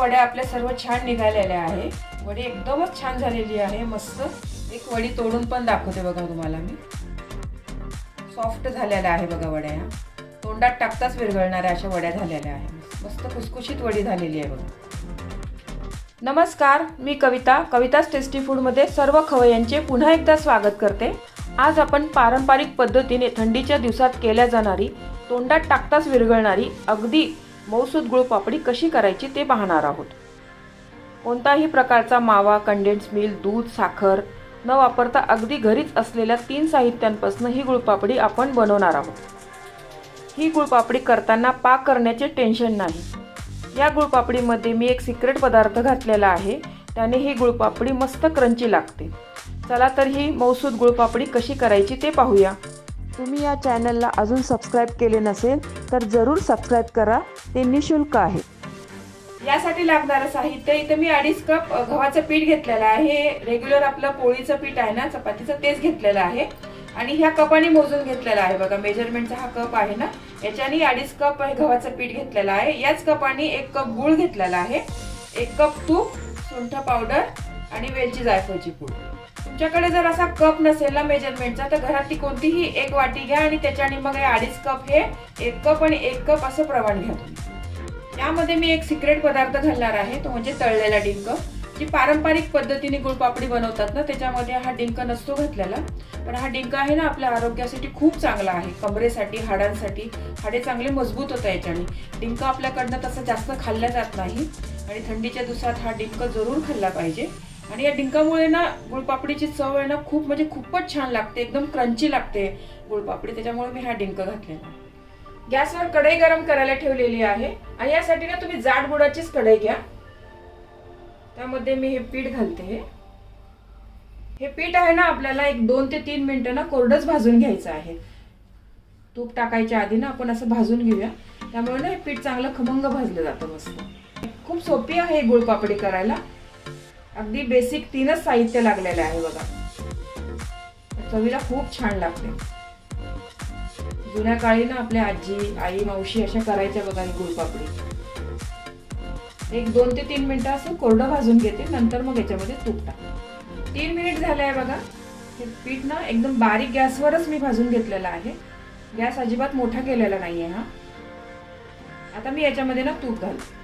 वड्या आपल्या सर्व छान निघालेल्या आहे. वडी एकदमच छान झालेली आहे मस्त. एक वडी तोडून पण दाखवते बघा तुम्हाला मी. सॉफ्ट झालेल्या आहे बघा वड्या. ह्या तोंडात टाकताच विरघळणाऱ्या अशा वड्या झालेल्या आहे मस्त खुसखुशीत वडी झालेली आहे बघा. नमस्कार मी कविता. कविताच टेस्टी फूडमध्ये सर्व खवय्यांचे पुन्हा एकदा स्वागत करते. आज आपण पारंपरिक पद्धतीने थंडीच्या दिवसात केल्या जाणारी तोंडात टाकताच विरघळणारी अगदी मौसूद गुळपापडी कशी करायची ते पाहणार आहोत. कोणताही प्रकारचा मावा कंडेन्स मिल्क दूध साखर न वापरता अगदी घरीच असलेल्या तीन साहित्यांपासून ही गुळपापडी आपण बनवणार आहोत. ही गुळपापडी करताना पाक करण्याचे टेन्शन नाही. या गुळपापडीमध्ये मी एक सिक्रेट पदार्थ घातलेला आहे त्याने ही गुळपापडी मस्त क्रंची लागते. चला तर ही मौसूद गुळपापडी कशी करायची ते पाहूया. तुम्ही या चॅनलला अजून सबस्क्राईब केले नसेल तर जरूर सबस्क्राईब करा. ते निशुल्क आहे. यासाठी लागणारं साहित्य इथं मी अडीच कप गव्हाचं पीठ घेतलेलं आहे. रेग्युलर आपलं पोळीचं पीठ आहे ना चपातीचं तेच घेतलेलं आहे. आणि ह्या कपाने मोजून घेतलेला आहे बघा मेजरमेंटचा हा कप आहे ना. याच्याने अडीच कप हे गव्हाचं पीठ घेतलेलं आहे. याच कपाने एक कप गुळ घेतलेला आहे. एक कप तूप सुंठ पावडर आणि वेलची जायफळची पूड. तुमच्याकडे जर असा कप नसेल ना मेजरमेंटचा तर घरातली कोणतीही एक वाटी घ्या आणि त्याच्याने मग हे अडीच कप हे एक कप आणि एक कप असं प्रमाण घ्या यामध्ये मी एक सिक्रेट पदार्थ घालणार आहे तो म्हणजे तळलेला डिंक. जी पारंपरिक पद्धतीने गुळपापडी बनवतात ना त्याच्यामध्ये हा डिंक नसतो घातलेला. पण हा डिंक आहे ना आपल्या आरोग्यासाठी खूप चांगला आहे. कमरेसाठी हाडांसाठी हाडे चांगले मजबूत होतं याच्याने. डिंक आपल्याकडनं तसं जास्त खाल्लं जात नाही. आणि थंडीच्या दिवसात हा डिंक जरूर खाल्ला पाहिजे. आणि या डिंकामुळे ना गुळपापडीची चव आहे ना खूप म्हणजे खूपच छान लागते एकदम क्रंची लागते गुळपापडी. त्याच्यामुळे मी हा डिंक घातलेला गॅसवर कढई गरम करायला ठेवलेली आहे आणि यासाठी ना तुम्ही जाड गुडाचीच कढई घ्या. त्यामध्ये मी हे पीठ घालते. हे पीठ आहे ना आपल्याला एक दोन ते तीन मिनटं ना कोरडंच भाजून घ्यायचं आहे. तूप टाकायच्या आधी ना आपण असं भाजून घेऊया. त्यामुळे ना हे पीठ चांगलं खमंग भाजलं जातं मस्त. खूप सोपी आहे गुळपापडी करायला. अगदी बेसिक तीनच साहित्य लागलेलं आहे बघा. चवीला खूप छान लागते. जुन्या काळी ना आपल्या आजी आई मावशी अशा करायच्या बघा गुळपापडी. एक दोन ते तीन मिनटं असं कोरडं भाजून घेते नंतर मग याच्यामध्ये तूप टाक. तीन मिनिट झाले आहे बघा. हे पीठ ना एकदम बारीक गॅसवरच मी भाजून घेतलेलं आहे. गॅस अजिबात मोठा केलेला नाही आहे हा. आता मी याच्यामध्ये ना तूप घालते.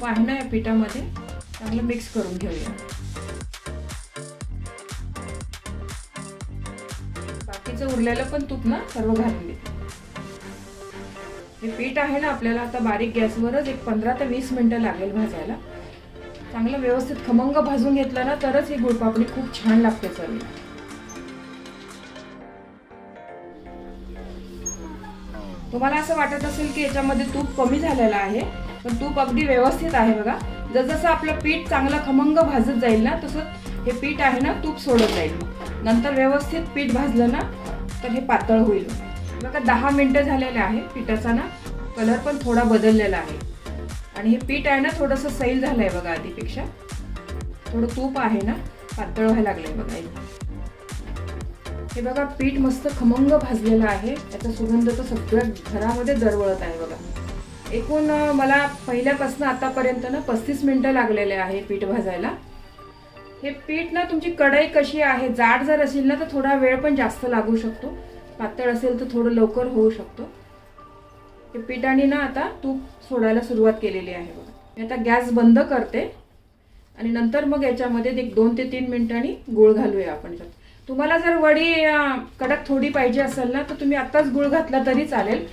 तूप आहे ना या पिठामध्ये चांगलं मिक्स करून घेऊया. बाकीचं उरलेलं पण तूप ना सर्व घालून घेते हे पीठ आहे ना आपल्याला आता बारीक गॅसवरच एक पंधरा ते वीस मिनटं लागेल भाजायला. चांगलं व्यवस्थित खमंग भाजून घेतलं ना तरच ही गुळपापडी खूप छान लागते चवीला तुम्हाला असं वाटत असेल की याच्यामध्ये तूप कमी झालेलं आहे पण तूप अगदी व्यवस्थित आहे बघा. जसजसं आपलं पीठ चांगलं खमंग भाजत जाईल ना तसं हे पीठ आहे ना तूप सोडत जाईल. नंतर व्यवस्थित पीठ भाजलं ना तर हे पातळ होईल. बघा दहा मिनटं झालेले आहे पिठाचा ना कलर पण थोडा बदललेला आहे. आणि हे पीठ आहे ना थोडंसं सैल झालं आहे बघा आधीपेक्षा. थोडं तूप आहे ना पातळ व्हायला लागलंय बघा हे. बघा पीठ मस्त खमंग भाजलेलं आहे. त्याचा सुगंध तर सगळ्या घरामध्ये दरवळत आहे बघा. एकूण मला पहिल्यापासून आतापर्यंत ना पस्तीस मिनटं लागलेले आहे पीठ भाजायला. हे पीठ ना तुमची कढई कशी आहे जाड जर असेल ना तर थोडा वेळ पण जास्त लागू शकतो. पातळ असेल तर थोडं लवकर होऊ शकतो. हे पिठाने ना आता तूप सोडायला सुरुवात केलेली आहे बघा. मी आता गॅस बंद करते आणि नंतर मग याच्यामध्ये एक दोन ते तीन मिनिटांनी गुळ घालूया आपण. तुम्हाला जर वडी कडक थोडी पाहिजे असेल ना तर तुम्ही आत्ताच गुळ घातला तरी चालेल.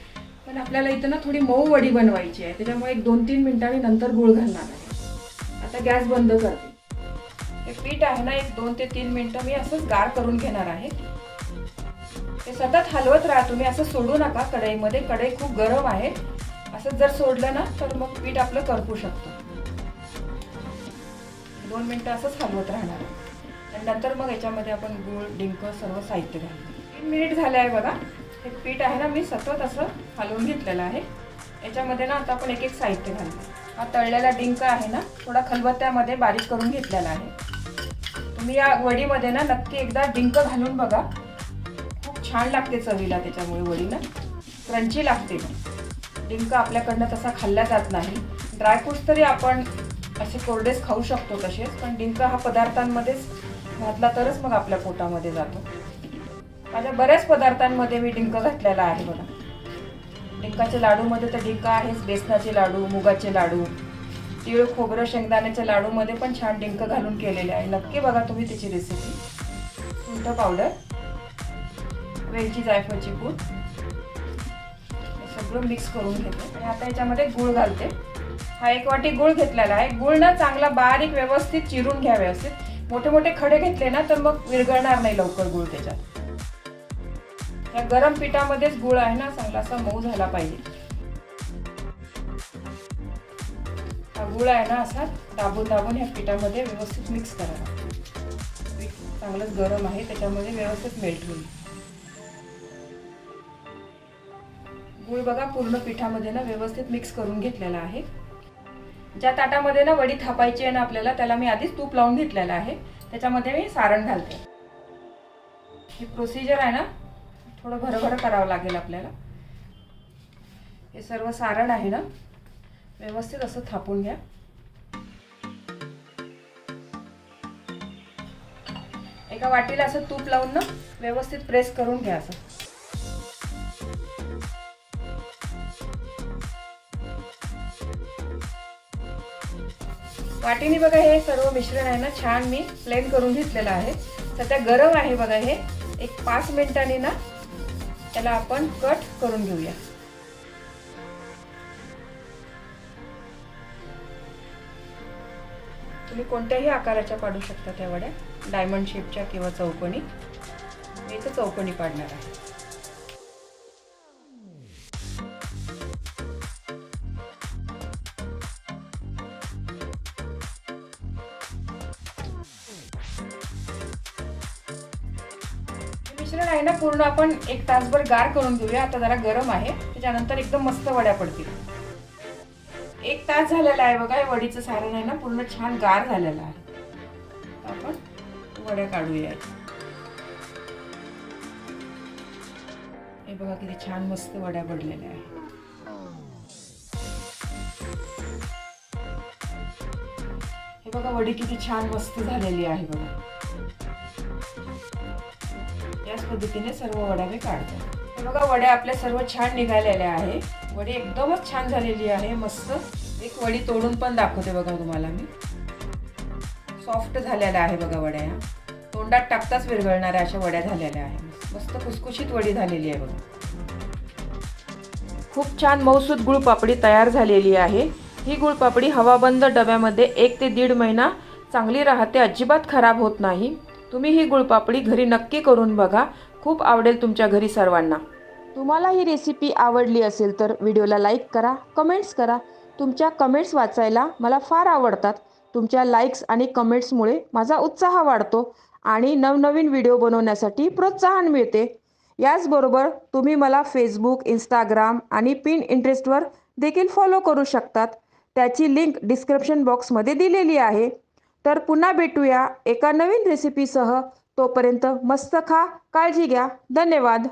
पण आपल्याला इथं ना थोडी मऊ वडी बनवायची आहे. त्याच्यामुळे एक दोन तीन मिनिटांनी नंतर गुळ घालणार आहे. आता गॅस बंद करते. हे पीठ आहे ना एक दोन ते तीन मिनटं मी असंच गार करून घेणार आहे. ते सतत हलवत राहा तुम्ही असं सोडू नका. कढईमध्ये कढई खूप गरम आहे. असं जर सोडलं ना तर मग पीठ आपलं करपू शकतं. दोन मिनटं असंच हलवत राहणार आहे. आणि नंतर मग याच्यामध्ये आपण गूळ डिंक सर्व साहित्य घालतो तीन मिनिट झाले आहे बघा. हे पीठ आहे ना मी सतत असं हलवून घेतलेला आहे. याच्यामध्ये ना आता आपण एक एक साहित्य घालतो हा तळलेला डिंक आहे ना थोडा खलबत्त्यामध्ये बारीक करून घेतलेला आहे. तुम्ही या वडीमध्ये ना नक्की एकदा डिंक घालून बघा. खूप छान लागते चवीला त्याच्यामुळे वडी ना क्रंची लागते. डिंक आपल्याकडनं तसा खाल्ला जात नाही. ड्रायफ्रूट्स तरी आपण असे कोरडेच खाऊ शकतो तसेच पण डिंक हा पदार्थांमध्येच घातला तरच मग आपल्या पोटामध्ये जातो. माझ्या बऱ्याच पदार्थांमध्ये मी डिंक घातलेला आहे बघा. डिंकाच्या लाडूमध्ये तर डिंक आहेच बेसनाचे लाडू मुगाचे लाडू. तीळ खोबरं शेंगदाण्याच्या लाडूमध्ये पण छान डिंक घालून केलेले आहे. नक्की बघा तुम्ही त्याची रेसिपी सुंठ पावडर वेलची जायफळची पूड सगळं मिक्स करून घेते. आणि आता याच्यामध्ये गूळ घालते. हा एक वाटी गूळ घेतलेला आहे. गूळ ना चांगला बारीक व्यवस्थित चिरून घ्या व्यवस्थित मोठे मोठे खडे घेतले ना तर मग विरघळणार नाही लवकर गूळ त्याच्यात. या गरम पिठामध्येच गूळ आहे ना चांगला असा मऊ झाला पाहिजे. हा गूळ आहे ना असा दाबून दाबून ह्या पिठामध्ये व्यवस्थित मिक्स करावा. पीठ चांगलंच गरम आहे त्याच्यामध्ये व्यवस्थित मेल्ट होईल. गूळ बघा पूर्ण पिठामध्ये ना व्यवस्थित मिक्स करून घेतलेला आहे. ज्या ताटामध्ये ना वडी थापायची आहे ना आपल्याला त्याला मी आधीच तूप लावून घेतलेलं आहे. त्याच्यामध्ये मी सारण घालते. ही प्रोसिजर आहे ना थोडं भरभर करावं लागेल आपल्याला. हे सर्व सारण आहे ना? व्यवस्थित असं थापून घ्या. एका वाटीला असं तूप लावून ना व्यवस्थित प्रेस करून घ्या असं. वाटीने बघा हे सर्व मिश्रण आहे ना छान मी प्लेन करून घेतलेलं आहे. सध्या गरम आहे बघा हे. एक पाच मिनिटांनी ना त्याला आपण कट करून घेऊया. तुम्ही कोणत्याही आकाराच्या पाडू शकता त्या वड्या. डायमंड शेपच्या किंवा चौकोनी. मी तर चौकोनी पाडणार आहे. मिश्रण आहे ना पूर्ण आपण एक तासभर गार करून घेऊया. आता जरा गरम आहे. त्याच्यानंतर एकदम मस्त वड्या पडतील. एक तास झालेला आहे बघा हे वडीचं सारण आहे ना पूर्ण छान गार झालेलं आहे. आपण वड्या काढूया. हे बघा किती छान मस्त वड्या पडलेल्या आहे हे बघा वडी किती छान मस्त झालेली आहे बघा. पद्धतीने सर्व वड्या मी काढते. हे बघा वड्या आपल्या सर्व छान निघालेल्या आहे वडी एकदमच छान झालेली आहे मस्त. एक वडी तोडून पण दाखवते बघा तुम्हाला मी. सॉफ्ट झालेल्या आहे बघा वड्या या. तोंडात टाकताच विरघळणाऱ्या अशा वड्या झालेल्या आहे मस्त खुसखुशीत वडी झालेली आहे बघा. खूप छान मौसूद गुळपापडी तयार झालेली आहे. ही गुळपापडी हवाबंद डब्यामध्ये एक ते दीड महिना चांगली राहते अजिबात खराब होत नाही. तुम्ही ही गुळपापडी घरी नक्की करून बघा. खूप आवडेल तुमच्या घरी सर्वांना. तुम्हाला ही रेसिपी आवडली असेल तर व्हिडिओला लाईक करा कमेंट्स करा. तुमच्या कमेंट्स वाचायला मला फार आवडतात. तुमच्या लाईक्स आणि कमेंट्समुळे माझा उत्साह वाढतो आणि नवनवीन व्हिडिओ बनवण्यासाठी प्रोत्साहन मिळते. याचबरोबर तुम्ही मला फेसबुक इंस्टाग्राम आणि पिन इंटरेस्टवर देखील फॉलो करू शकतात. त्याची लिंक डिस्क्रिप्शन बॉक्समध्ये दिलेली आहे. तर पुन्हा भेटूया एका नवीन रेसिपीसह तोपर्यंत मस्त खा काळजी घ्या. धन्यवाद.